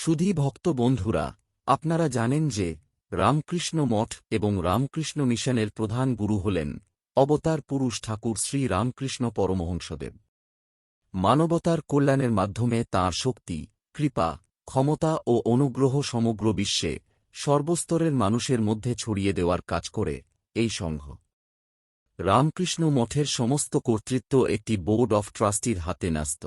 সুধী ভক্ত বন্ধুরা, আপনারা জানেন যে, রামকৃষ্ণ মঠ এবং রামকৃষ্ণ মিশনের প্রধান গুরু হলেন অবতার পুরুষ ঠাকুর শ্রী রামকৃষ্ণ পরমহংসদেব। মানবতার কল্যাণের মাধ্যমে তাঁর শক্তি, কৃপা, ক্ষমতা ও অনুগ্রহ সমগ্র বিশ্বে সর্বস্তরের মানুষের মধ্যে ছড়িয়ে দেওয়ার কাজ করে এই সংঘ। রামকৃষ্ণ মঠের সমস্ত কর্তৃত্ব একটি বোর্ড অফ ট্রাস্টির হাতে ন্যস্ত।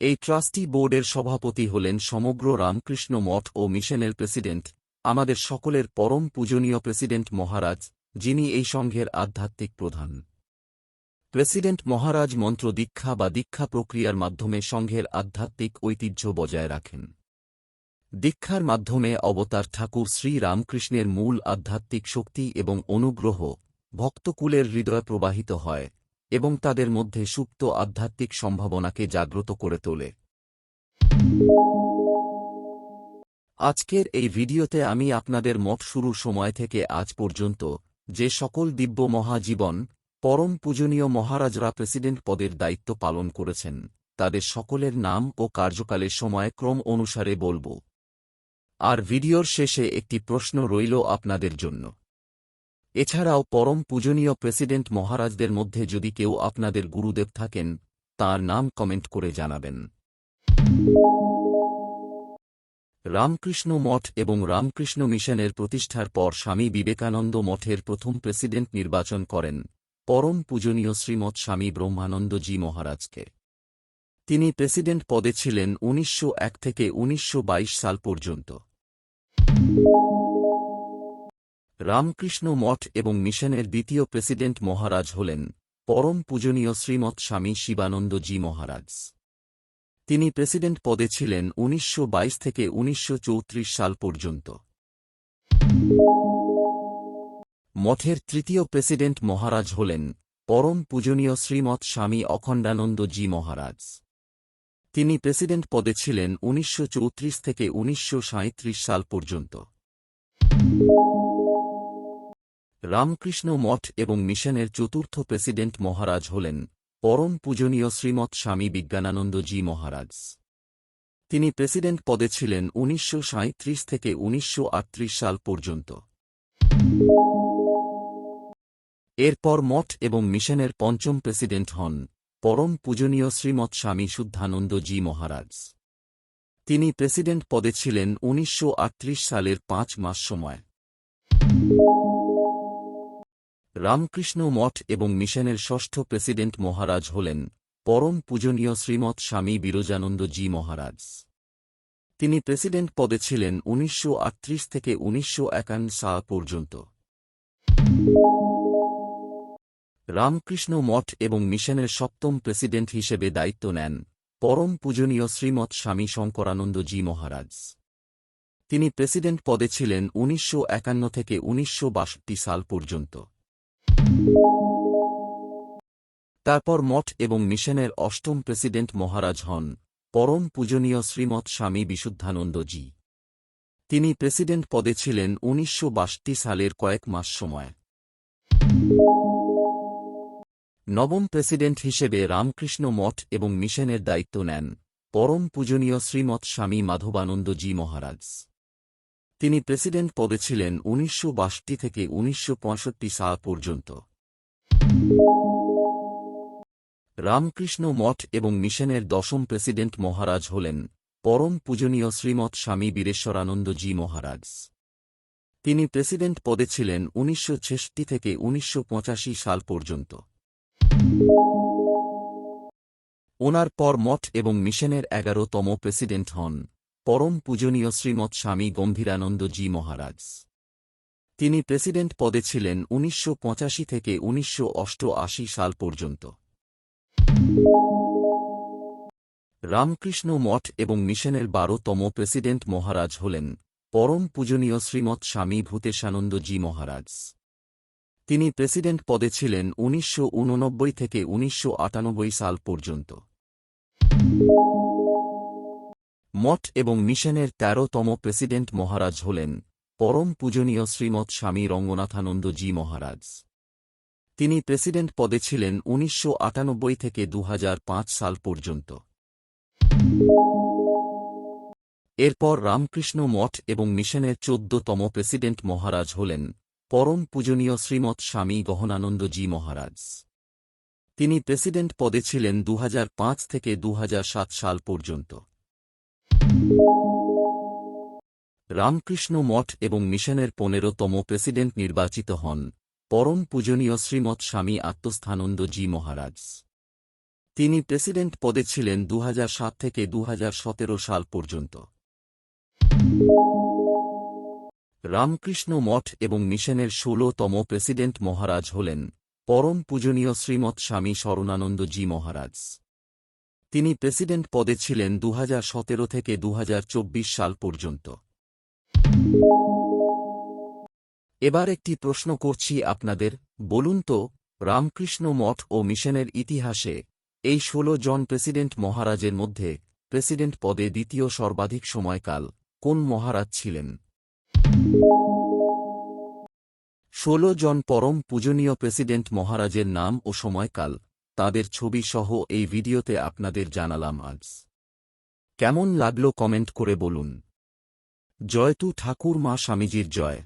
এই ট্রাস্টি বোর্ডের সভাপতি হলেন সমগ্র রামকৃষ্ণ মঠ ও মিশনের প্রেসিডেন্ট, আমাদের সকলের পরম পূজনীয় প্রেসিডেন্ট মহারাজ, যিনি এই সংঘের আধ্যাত্মিক প্রধান। প্রেসিডেন্ট মহারাজ মন্ত্র দীক্ষা বা দীক্ষা প্রক্রিয়ার মাধ্যমে সংঘের আধ্যাত্মিক ঐতিহ্য বজায় রাখেন। দীক্ষার মাধ্যমে অবতার ঠাকুর শ্রী রামকৃষ্ণের মূল আধ্যাত্মিক শক্তি এবং অনুগ্রহ ভক্তকুলের হৃদয় প্রবাহিত হয়। এবং তাদের মধ্যে সুপ্ত আধ্যাত্মিক সম্ভাবনাকে জাগ্রত করে তোলে। আজকের এই ভিডিওতে আমি আপনাদের মঠ শুরুর সময় থেকে আজ পর্যন্ত যে সকল দিব্য মহাজীবন পরম পূজনীয় মহারাজরা প্রেসিডেন্ট পদের দায়িত্ব পালন করেছেন, তাদের সকলের নাম ও কার্যকালের সময় ক্রম অনুসারে বলব। আর ভিডিওর শেষে একটি প্রশ্ন রইল আপনাদের জন্য। এছাড়াও পরম পূজনীয় প্রেসিডেন্ট মহারাজদের মধ্যে যদি কেউ আপনাদের গুরুদেব থাকেন, তার নাম কমেন্ট করে জানাবেন। রামকৃষ্ণ মঠ এবং রামকৃষ্ণ মিশনের প্রতিষ্ঠার পর স্বামী বিবেকানন্দ মঠের প্রথম প্রেসিডেন্ট নির্বাচন করেন, পরম পূজনীয় শ্রীমৎ স্বামী ব্রহ্মানন্দজি মহারাজকে। তিনি প্রেসিডেন্ট পদে ছিলেন উনিশশো এক থেকে উনিশশো বাইশ সাল পর্যন্ত। রামকৃষ্ণ মঠ এবং মিশনের দ্বিতীয় প্রেসিডেন্ট মহারাজ হলেন পরম পূজনীয় শ্রীমৎ স্বামী শিবানন্দজি মহারাজ। তিনি প্রেসিডেন্ট পদে ছিলেন উনিশশো বাইশ থেকে উনিশশো চৌত্রিশ সাল পর্যন্ত। মঠের তৃতীয় প্রেসিডেন্ট মহারাজ হলেন পরম পূজনীয় শ্রীমৎ স্বামী অখণ্ডানন্দজি মহারাজ। তিনি প্রেসিডেন্ট পদে ছিলেন উনিশশো চৌত্রিশ থেকে উনিশশো সাঁইত্রিশ সাল পর্যন্ত। রামকৃষ্ণ মঠ এবং মিশনের চতুর্থ প্রেসিডেন্ট মহারাজ হলেন পরম পূজনীয় শ্রীমৎ স্বামী বিজ্ঞানানন্দজি মহারাজ। তিনি প্রেসিডেন্ট পদে ছিলেন উনিশশো সাঁইত্রিশ থেকে উনিশশো আটত্রিশ সাল পর্যন্ত। এরপর মঠ এবং মিশনের পঞ্চম প্রেসিডেন্ট হন পরম পূজনীয় শ্রীমৎ স্বামী শুদ্ধানন্দজি মহারাজ। তিনি প্রেসিডেন্ট পদে ছিলেন উনিশশো আটত্রিশ সালের পাঁচ মাস সময়। রামকৃষ্ণ মঠ এবং মিশনের ষষ্ঠ প্রেসিডেন্ট মহারাজ হলেন পরম পূজনীয় শ্রীমৎ স্বামী বিরজানন্দজি মহারাজ। তিনি প্রেসিডেন্ট পদে ছিলেন উনিশশো আটত্রিশ থেকে উনিশশো সাল পর্যন্ত। রামকৃষ্ণ মঠ এবং মিশনের সপ্তম প্রেসিডেন্ট হিসেবে দায়িত্ব নেন পরম পূজনীয় শ্রীমৎ স্বামী শঙ্করানন্দজি মহারাজ। তিনি প্রেসিডেন্ট পদে ছিলেন উনিশশো একান্ন থেকে উনিশশো বাষট্টি সাল পর্যন্ত। তারপর মঠ এবং মিশনের অষ্টম প্রেসিডেন্ট মহারাজ হন। পরম পূজনীয় শ্রীমৎ স্বামী বিশুদ্ধানন্দজি। তিনি প্রেসিডেন্ট পদে ছিলেন উনিশশো সালের কয়েক মাস সময়। নবম প্রেসিডেন্ট হিসেবে রামকৃষ্ণ মঠ এবং মিশনের দায়িত্ব নেন। পরম পূজনীয় শ্রীমৎ স্বামী মাধবানন্দজি মহারাজ। তিনি প্রেসিডেন্ট পদে ছিলেন উনিশশো থেকে উনিশশো পঁয়ষট্টি সাল পর্যন্ত। রামকৃষ্ণ মঠ এবং মিশনের দশম প্রেসিডেন্ট মহারাজ হলেন পরম পূজনীয় শ্রীমৎ স্বামী বীরেশ্বরানন্দজি মহারাজ। তিনি প্রেসিডেন্ট পদে ছিলেন উনিশশো থেকে উনিশশো পঁচাশি সাল পর্যন্ত। ওনার পর মঠ এবং মিশনের এগারোতম প্রেসিডেন্ট হন। পরম পূজনীয় শ্রীমৎ স্বামী গম্ভীরানন্দজি মহারাজ। তিনি প্রেসিডেন্ট পদে ছিলেন উনিশশো পঁচাশি থেকে উনিশশো অষ্টআশি সাল পর্যন্ত। রামকৃষ্ণ মঠ এবং মিশনের বারোতম প্রেসিডেন্ট মহারাজ হলেন পরম পূজনীয় শ্রীমৎ স্বামী ভূতেশানন্দজি মহারাজ। তিনি প্রেসিডেন্ট পদে ছিলেন উনিশশো উননব্বই থেকে উনিশশো আটানব্বই সাল পর্যন্ত। মঠ এবং মিশনের তেরোতম প্রেসিডেন্ট মহারাজ হলেন পরম পূজনীয় শ্রীমৎ স্বামী রঙ্গনাথানন্দজি মহারাজ। তিনি প্রেসিডেন্ট পদে ছিলেন উনিশশো আটানব্বই থেকে দু হাজার পাঁচ সাল পর্যন্ত। এরপর রামকৃষ্ণ মঠ এবং মিশনের চোদ্দতম প্রেসিডেন্ট মহারাজ হলেন পরম পূজনীয় শ্রীমৎ স্বামী গহনানন্দজি মহারাজ। তিনি প্রেসিডেন্ট পদে ছিলেন দু হাজার পাঁচ থেকে দু হাজার সাত সাল পর্যন্ত। রামকৃষ্ণ মঠ এবং মিশনের পনেরোতম প্রেসিডেন্ট নির্বাচিত হন। পরম পূজনীয় শ্রীমৎ স্বামী আত্মস্থানন্দজি মহারাজ। তিনি প্রেসিডেন্ট পদে ছিলেন দু হাজার সাত থেকে দুহাজার সতেরো সাল পর্যন্ত। রামকৃষ্ণ মঠ এবং মিশনের ষোলতম প্রেসিডেন্ট মহারাজ হলেন পরম পূজনীয় শ্রীমৎ স্বামী শরণানন্দজি মহারাজ। তিনি প্রেসিডেন্ট পদে ছিলেন দু হাজার সতেরো থেকে দুহাজার চব্বিশ সাল পর্যন্ত। এবার একটি প্রশ্ন করছি আপনাদের, বলুন তো, রামকৃষ্ণ মঠ ও মিশনের ইতিহাসে এই ষোলো জন প্রেসিডেন্ট মহারাজের মধ্যে প্রেসিডেন্ট পদে দ্বিতীয় সর্বাধিক সময়কাল কোন মহারাজ ছিলেন? ষোলো জন পরম পূজনীয় প্রেসিডেন্ট মহারাজের নাম ও সময়কাল তাদের ছবি সহ এই ভিডিওতে আপনাদের জানালাম আজ। কেমন লাগল কমেন্ট করে বলুন। জয়তু ঠাকুর মা স্বামীজির জয়।